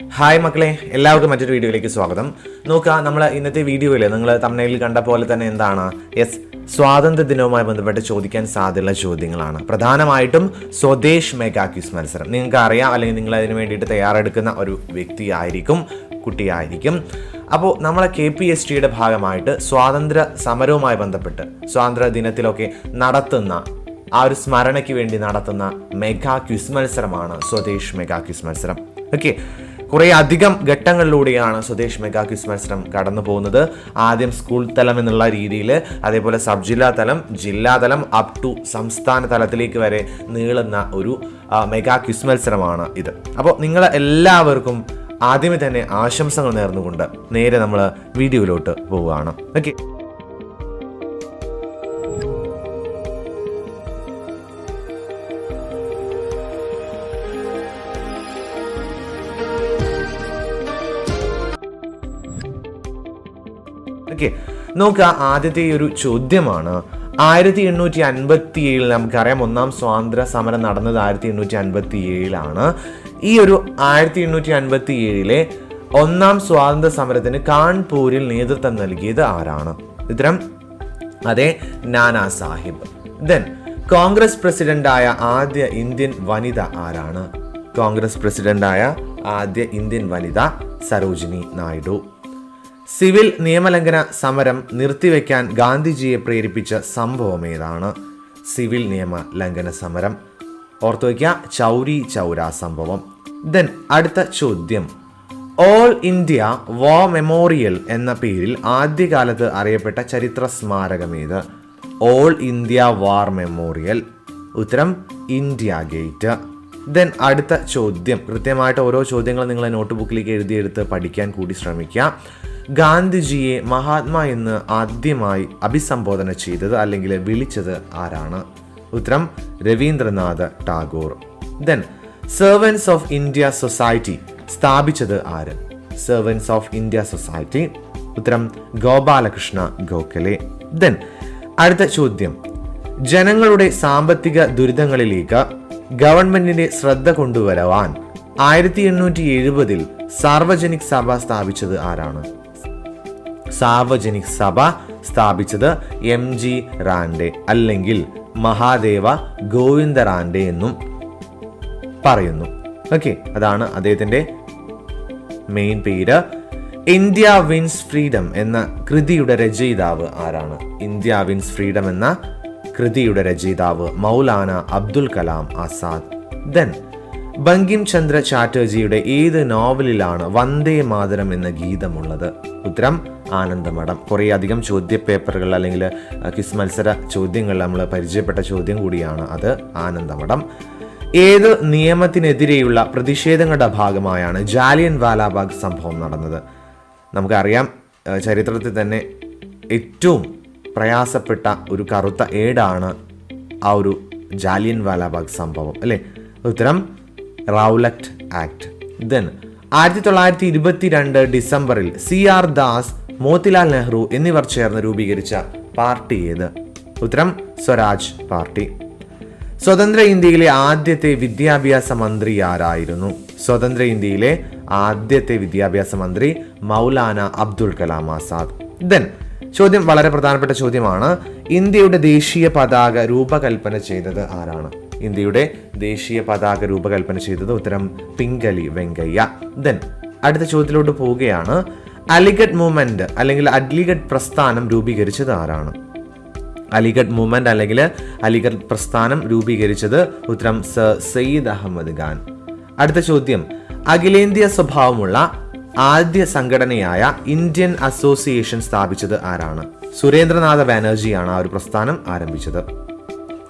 Hi മക്കളെ എല്ലാവർക്കും മറ്റൊരു വീഡിയോയിലേക്ക് സ്വാഗതം. നോക്കുക നമ്മൾ ഇന്നത്തെ വീഡിയോയിൽ നിങ്ങൾ തമിഴിൽ കണ്ട പോലെ തന്നെ എന്താണ്? യെസ് സ്വാതന്ത്ര്യ ദിനവുമായി ബന്ധപ്പെട്ട് ചോദിക്കാൻ സാധ്യതയുള്ള ചോദ്യങ്ങളാണ്. പ്രധാനമായിട്ടും സ്വദേശ് മെഗാക്യൂസ് മത്സരം. നിങ്ങൾക്ക് അറിയാം അല്ലെങ്കിൽ നിങ്ങൾ അതിന് വേണ്ടിയിട്ട് തയ്യാറെടുക്കുന്ന ഒരു വ്യക്തിയായിരിക്കും കുട്ടിയായിരിക്കും അപ്പോൾ നമ്മളെ കെ പി എസ് ടിയുടെ ഭാഗമായിട്ട് സ്വാതന്ത്ര്യ സമരവുമായി ബന്ധപ്പെട്ട് സ്വാതന്ത്ര്യ ദിനത്തിലൊക്കെ നടത്തുന്ന ആ ഒരു സ്മരണയ്ക്ക് വേണ്ടി നടത്തുന്ന മെഗാ ക്യൂസ് മത്സരമാണ് സ്വദേശ് മെഗാ ക്യൂസ് മത്സരം. ഓക്കെ കുറേ അധികം ഘട്ടങ്ങളിലൂടെയാണ് സ്വദേശ് മെഗാ ക്വിസ് മത്സരം കടന്നു പോകുന്നത്. ആദ്യം സ്കൂൾ തലം എന്നുള്ള രീതിയിൽ അതേപോലെ സബ് ജില്ലാ തലം ജില്ലാ തലം അപ് ടു സംസ്ഥാന തലത്തിലേക്ക് വരെ നീളുന്ന ഒരു മെഗാ ക്വിസ് മത്സരമാണ് ഇത്. അപ്പോൾ നിങ്ങൾ എല്ലാവർക്കും ആദ്യമേ തന്നെ ആശംസകൾ നേർന്നുകൊണ്ട് നേരെ നമ്മൾ വീഡിയോയിലോട്ട് പോവുകയാണ്. ഓക്കെ ഓക്കെ നോക്കുക ആദ്യത്തെ ഒരു ചോദ്യമാണ്. ആയിരത്തി എണ്ണൂറ്റി അൻപത്തി ഏഴിൽ നമുക്കറിയാം ഒന്നാം സ്വാതന്ത്ര്യ സമരം നടന്നത് ആയിരത്തി എണ്ണൂറ്റി അൻപത്തി ഏഴിലാണ് ഈ ഒരു ആയിരത്തി എണ്ണൂറ്റി അൻപത്തി ഏഴിലെ ഒന്നാം സ്വാതന്ത്ര്യ സമരത്തിന് കാൺപൂരിൽ നേതൃത്വം നൽകിയത് ആരാണ്? ഉത്തരം അതെ നാനാ സാഹിബ്. ദെൻ കോൺഗ്രസ് പ്രസിഡന്റായ ആദ്യ ഇന്ത്യൻ വനിത ആരാണ്? കോൺഗ്രസ് പ്രസിഡന്റായ ആദ്യ ഇന്ത്യൻ വനിത സരോജിനി നായിഡു. സിവിൽ നിയമലംഘന സമരം നിർത്തിവെക്കാൻ ഗാന്ധിജിയെ പ്രേരിപ്പിച്ച സംഭവം ഏതാണ്? സിവിൽ നിയമ ലംഘന സമരം. ഓർത്തു വയ്ക്കുക ചൗരി ചൗര സംഭവം. ദെൻ അടുത്ത ചോദ്യം. ഓൾ ഇന്ത്യ വാ മെമ്മോറിയൽ എന്ന പേരിൽ ആദ്യകാലത്ത് അറിയപ്പെട്ട ചരിത്ര സ്മാരകം ഏത്? All India War Memorial. ഉത്തരം ഇന്ത്യ ഗേറ്റ്. ദെൻ അടുത്ത ചോദ്യം. കൃത്യമായിട്ട് ഓരോ ചോദ്യങ്ങളും നിങ്ങളെ നോട്ട് ബുക്കിലേക്ക് എഴുതിയെടുത്ത് പഠിക്കാൻ കൂടി ശ്രമിക്കുക ഗാന്ധിജിയെ മഹാത്മാ എന്ന് ആദ്യമായി അഭിസംബോധന ചെയ്തത് അല്ലെങ്കിൽ വിളിച്ചത് ആരാണ്? ഉത്തരം Rabindranath Tagore. Then Servants of India Society സ്ഥാപിച്ചത് ആര്? സെർവൻസ് ഓഫ് ഇന്ത്യ സൊസൈറ്റി ഉത്തരം ഗോപാലകൃഷ്ണ ഗോഖലെ. ദെൻ അടുത്ത ചോദ്യം. ജനങ്ങളുടെ സാമ്പത്തിക ദുരിതങ്ങളിലേക്ക് ഗവൺമെന്റിന്റെ ശ്രദ്ധ കൊണ്ടുവരുവാൻ ആയിരത്തി എണ്ണൂറ്റി എഴുപതിൽ സാർവജനിക് സഭ സ്ഥാപിച്ചത് ആരാണ്? സാർവജനിക് സഭ സ്ഥാപിച്ചത് എം ജി റാൻഡെ അല്ലെങ്കിൽ മഹാദേവ ഗോവിന്ദ റാൻഡെ എന്നും പറയുന്നു. ഓക്കെ അതാണ് അദ്ദേഹത്തിന്റെ മെയിൻ പേര്. ഇന്ത്യ വിൻസ് ഫ്രീഡം എന്ന കൃതിയുടെ രചയിതാവ് ആരാണ്? ഇന്ത്യ വിൻസ് ഫ്രീഡം എന്ന കൃതിയുടെ രചയിതാവ് മൗലാന അബ്ദുൽ കലാം ആസാദ്. ദെൻ ബങ്കിം ചന്ദ്ര ചാറ്റർജിയുടെ ഏത് നോവലിലാണ് വന്ദേ മാതരം എന്ന ഗീതമുള്ളത്? ഉത്തരം ആനന്ദമഠം. കുറേ അധികം ചോദ്യപേപ്പറുകൾ അല്ലെങ്കിൽ കിസ് മത്സര ചോദ്യങ്ങൾ നമ്മൾ പരിചയപ്പെട്ട ചോദ്യം കൂടിയാണ് അത്. ആനന്ദമഠം. ഏത് നിയമത്തിനെതിരെയുള്ള പ്രതിഷേധങ്ങളുടെ ഭാഗമായാണ് ജാലിയൻ വാലാബാഗ് സംഭവം നടന്നത്? നമുക്കറിയാം ചരിത്രത്തിൽ തന്നെ ഏറ്റവും പ്രയാസപ്പെട്ട ഒരു കറുത്ത ഏടാണ് ആ ഒരു ജാലിയൻ വാലാബാഗ് സംഭവം അല്ലേ? ഉത്തരം റൗലക്ട് ആക്ട്. ദെൻ ആയിരത്തി തൊള്ളായിരത്തി ഇരുപത്തിരണ്ട് ഡിസംബറിൽ സി ആർ ദാസ് മോത്തിലാൽ നെഹ്റു എന്നിവർ ചേർന്ന് രൂപീകരിച്ച പാർട്ടി ഏത്? ഉത്തരം സ്വരാജ് പാർട്ടി. സ്വതന്ത്ര ഇന്ത്യയിലെ ആദ്യത്തെ വിദ്യാഭ്യാസ മന്ത്രി ആരായിരുന്നു? സ്വതന്ത്ര ഇന്ത്യയിലെ ആദ്യത്തെ വിദ്യാഭ്യാസ മന്ത്രി മൗലാന അബ്ദുൾ കലാം ആസാദ്. ദെൻ ചോദ്യം വളരെ പ്രധാനപ്പെട്ട ചോദ്യമാണ് ഇന്ത്യയുടെ ദേശീയ പതാക രൂപകൽപ്പന ചെയ്തത് ആരാണ്? ഇന്ത്യയുടെ ദേശീയ പതാക രൂപകൽപ്പന ചെയ്തത് ഉത്തരം പിങ്കലി വെങ്കയ്യ. ദെൻ അടുത്ത ചോദ്യത്തിലോട്ട് പോവുകയാണ്. അലിഗഡ് മൂവ്മെന്റ് അല്ലെങ്കിൽ അലിഗഡ് പ്രസ്ഥാനം രൂപീകരിച്ചത് ആരാണ്? അലിഗഡ് മൂവ്മെന്റ് അല്ലെങ്കിൽ അലിഗഡ് പ്രസ്ഥാനം രൂപീകരിച്ചത് ഉത്തരം സർ സയ്യിദ് അഹമ്മദ് ഖാൻ. അടുത്ത ചോദ്യം. അഖിലേന്ത്യാ സ്വഭാവമുള്ള ആദ്യ സംഘടനയായ ഇന്ത്യൻ അസോസിയേഷൻ സ്ഥാപിച്ചത് ആരാണ്? സുരേന്ദ്രനാഥ ബാനർജിയാണ് ആ ഒരു പ്രസ്ഥാനം ആരംഭിച്ചത്.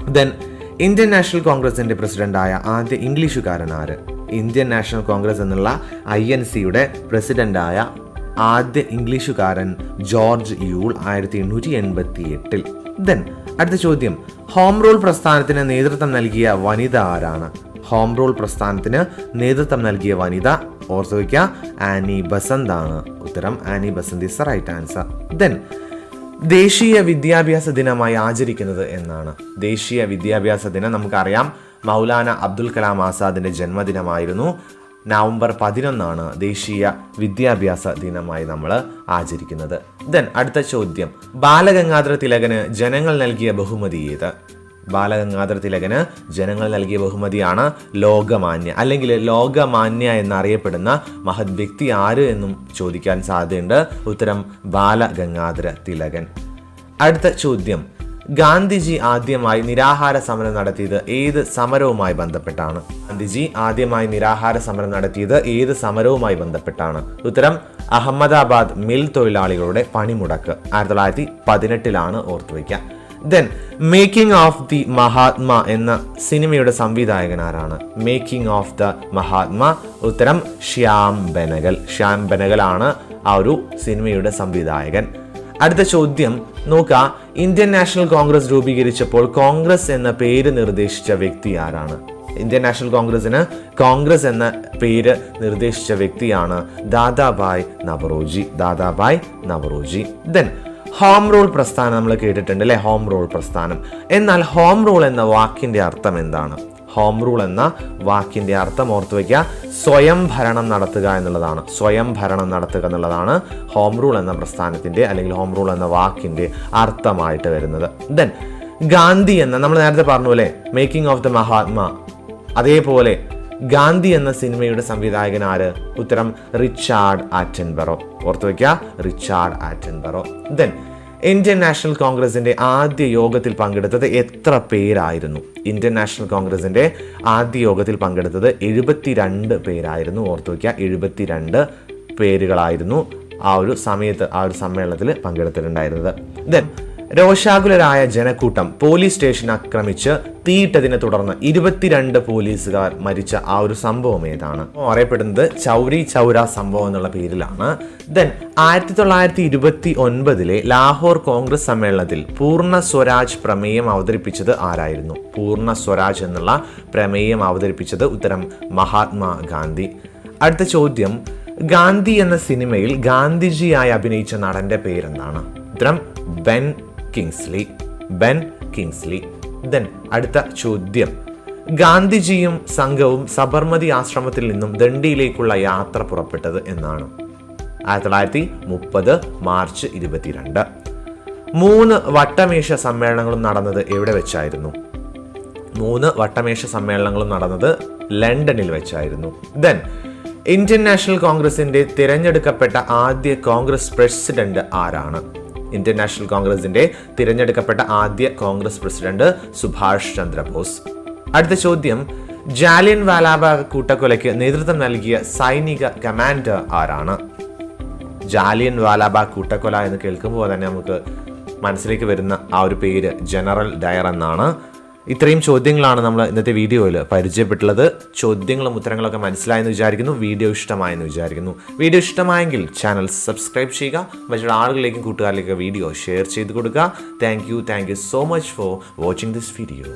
ദെൻ ഇന്ത്യൻ നാഷണൽ കോൺഗ്രസിന്റെ പ്രസിഡന്റായ ആദ്യ ഇംഗ്ലീഷുകാരൻ ആര്? ഇന്ത്യൻ നാഷണൽ കോൺഗ്രസ് എന്നുള്ള ഐ എൻ സിയുടെ പ്രസിഡന്റായ ആദ്യ ഇംഗ്ലീഷുകാരൻ ജോർജ് യൂൾ ആയിരത്തി എണ്ണൂറ്റി എൺപത്തി എട്ടിൽ ദെൻ അടുത്ത ചോദ്യം. ഹോം റൂൾ പ്രസ്ഥാനത്തിന് നേതൃത്വം നൽകിയ വനിത ആരാണ്? ഹോം റൂൾ പ്രസ്ഥാനത്തിന് നേതൃത്വം നൽകിയ വനിത ഓർത്തു വയ്ക്കുക ആനി ബസന്ത് ആണ് ഉത്തരം Annie Besant is right answer then ദേശീയ വിദ്യാഭ്യാസ ദിനമായി ആചരിക്കുന്നത് എന്നാണ്. ദേശീയ വിദ്യാഭ്യാസ ദിനം നമുക്കറിയാം. മൗലാന അബ്ദുൽ കലാം ആസാദിന്റെ ജന്മദിനമായിരുന്നു. നവംബർ പതിനൊന്നാണ് ദേശീയ വിദ്യാഭ്യാസ ദിനമായി നമ്മൾ ആചരിക്കുന്നത്. ദെൻ അടുത്ത ചോദ്യം. ബാലഗംഗാധര തിലകന് ജനങ്ങൾ നൽകിയ ബഹുമതി ഏത്? ബാലഗംഗാധര തിലകന് ജനങ്ങൾ നൽകിയ ബഹുമതിയാണ് ലോകമാന്യ. അല്ലെങ്കിൽ ലോകമാന്യ എന്നറിയപ്പെടുന്ന മഹത് വ്യക്തി ആര് എന്നും ചോദിക്കാൻ സാധ്യതയുണ്ട്. ഉത്തരം ബാലഗംഗാധര തിലകൻ അടുത്ത ചോദ്യം. ഗാന്ധിജി ആദ്യമായി നിരാഹാര സമരം നടത്തിയത് ഏത് സമരവുമായി ബന്ധപ്പെട്ടാണ്? ഗാന്ധിജി ആദ്യമായി നിരാഹാര സമരം നടത്തിയത് ഏത് സമരവുമായി ബന്ധപ്പെട്ടാണ്? ഉത്തരം അഹമ്മദാബാദ് മിൽ തൊഴിലാളികളുടെ പണിമുടക്ക്. ആയിരത്തി തൊള്ളായിരത്തി പതിനെട്ടിലാണ് ഓർത്തുവയ്ക്കുക. Then making of the Mahatma എന്ന സിനിമയുടെ സംവിധായകൻ ആരാണ് മേക്കിംഗ് ഓഫ് ദ മഹാത്മ ഉത്തരം ശ്യാം ബനഗൽ. ശ്യാം ബെനഗലാണ് ആ ഒരു സിനിമയുടെ സംവിധായകൻ. അടുത്ത ചോദ്യം നോക്കുക ഇന്ത്യൻ നാഷണൽ കോൺഗ്രസ് രൂപീകരിച്ചപ്പോൾ കോൺഗ്രസ് എന്ന പേര് നിർദ്ദേശിച്ച വ്യക്തി ആരാണ്? ഇന്ത്യൻ നാഷണൽ കോൺഗ്രസിന് കോൺഗ്രസ് എന്ന പേര് നിർദ്ദേശിച്ച വ്യക്തിയാണ് Dadabhai Naoroji. Dadabhai Naoroji. Then home rule പ്രസ്ഥാനം നമ്മൾ കേട്ടിട്ടുണ്ട് അല്ലെ? ഹോം റൂൾ പ്രസ്ഥാനം. എന്നാൽ ഹോം റൂൾ എന്ന വാക്കിന്റെ അർത്ഥം എന്താണ്? ഹോം റൂൾ എന്ന വാക്കിന്റെ അർത്ഥം ഓർത്തു വയ്ക്കുക. സ്വയം ഭരണം നടത്തുക എന്നുള്ളതാണ്. സ്വയം ഭരണം നടത്തുക എന്നുള്ളതാണ് ഹോം റൂൾ എന്ന പ്രസ്ഥാനത്തിന്റെ അല്ലെങ്കിൽ ഹോം റൂൾ എന്ന വാക്കിന്റെ അർത്ഥമായിട്ട് വരുന്നത്. ദെൻ ഗാന്ധി എന്ന നമ്മൾ നേരത്തെ പറഞ്ഞു അല്ലേ? മേക്കിംഗ് ഓഫ് ദ മഹാത്മാ അതേപോലെ ഗാന്ധി എന്ന സിനിമയുടെ സംവിധായകൻ ആര്? ഉത്തരം റിച്ചാർഡ് ആറ്റൻബറോ. ഓർത്തു വയ്ക്കുക Richard Attenborough. Then Indian National കോൺഗ്രസിന്റെ ആദ്യ യോഗത്തിൽ പങ്കെടുത്തത് എത്ര പേരായിരുന്നു? ഇന്ത്യൻ നാഷണൽ കോൺഗ്രസിന്റെ ആദ്യ യോഗത്തിൽ പങ്കെടുത്തത് എഴുപത്തിരണ്ട് പേരായിരുന്നു. ഓർത്തു വയ്ക്കുക എഴുപത്തിരണ്ട് പേരുകളായിരുന്നു ആ ഒരു സമയത്ത് ആ ഒരു സമ്മേളനത്തിൽ പങ്കെടുത്തിട്ടുണ്ടായിരുന്നത്. ദെൻ രോഷാകുലരായ ജനക്കൂട്ടം പോലീസ് സ്റ്റേഷൻ ആക്രമിച്ച് തീയിട്ടതിനെ തുടർന്ന് ഇരുപത്തിരണ്ട് പോലീസുകാർ മരിച്ച ആ ഒരു സംഭവം ഏതാണ്? അറിയപ്പെടുന്നത് ചൗരി ചൗര സംഭവം എന്നുള്ള പേരിലാണ്. ദെൻ ആയിരത്തി തൊള്ളായിരത്തി ഇരുപത്തി ഒൻപതിലെ ലാഹോർ കോൺഗ്രസ് സമ്മേളനത്തിൽ പൂർണ സ്വരാജ് പ്രമേയം അവതരിപ്പിച്ചത് ആരായിരുന്നു? പൂർണ സ്വരാജ് എന്നുള്ള പ്രമേയം അവതരിപ്പിച്ചത് ഉത്തരം മഹാത്മാഗാന്ധി അടുത്ത ചോദ്യം ഗാന്ധി എന്ന സിനിമയിൽ ഗാന്ധിജിയായി അഭിനയിച്ച നടന്റെ പേരെന്താണ്? ഉത്തരം Ben Kingsley Ben Kingsley then അടുത്ത ചോദ്യം. ഗാന്ധിജിയും സംഘവും സബർമതി ആശ്രമത്തിൽ നിന്നും ദണ്ഡിയിലേക്കുള്ള യാത്ര പുറപ്പെട്ടത് എന്നാണ്. ആയിരത്തി തൊള്ളായിരത്തി മുപ്പത് മാർച്ച് ഇരുപത്തിരണ്ട്. മൂന്ന് വട്ടമേശ സമ്മേളനങ്ങളും നടന്നത് എവിടെ വെച്ചായിരുന്നു? മൂന്ന് വട്ടമേശ സമ്മേളനങ്ങളും നടന്നത് ലണ്ടനിൽ വെച്ചായിരുന്നു. ദെൻ ഇന്ത്യൻ നാഷണൽ കോൺഗ്രസിന്റെ തിരഞ്ഞെടുക്കപ്പെട്ട ആദ്യ കോൺഗ്രസ് പ്രസിഡന്റ് ആരാണ്? ഇന്ത്യൻ നാഷണൽ കോൺഗ്രസിന്റെ തിരഞ്ഞെടുക്കപ്പെട്ട ആദ്യ കോൺഗ്രസ് പ്രസിഡന്റ് സുഭാഷ് ചന്ദ്രബോസ്. അടുത്ത ചോദ്യം ജാലിയൻ വാലാബാഗ് കൂട്ടക്കൊലയ്ക്ക് നേതൃത്വം നൽകിയ സൈനിക കമാൻഡർ ആരാണ്? ജാലിയൻ വാലാബാഗ് കൂട്ടക്കൊല എന്ന് കേൾക്കുമ്പോൾ തന്നെ നമുക്ക് മനസ്സിലേക്ക് വരുന്ന ആ ഒരു പേര് ജനറൽ ഡയർ എന്നാണ്. ഇത്രയും ചോദ്യങ്ങളാണ് നമ്മൾ ഇന്നത്തെ വീഡിയോയിൽ പരിചയപ്പെട്ടുള്ളത്. ചോദ്യങ്ങളും ഉത്തരങ്ങളൊക്കെ മനസ്സിലായെന്ന് വിചാരിക്കുന്നു. വീഡിയോ ഇഷ്ടമായെന്ന് വിചാരിക്കുന്നു. വീഡിയോ ഇഷ്ടമായെങ്കിൽ ചാനൽ സബ്സ്ക്രൈബ് ചെയ്യുക. മറ്റുള്ള ആളുകളിലേക്കും കൂട്ടുകാരിലേക്കും വീഡിയോ ഷെയർ ചെയ്ത് കൊടുക്കുക. Thank you so much for watching this video.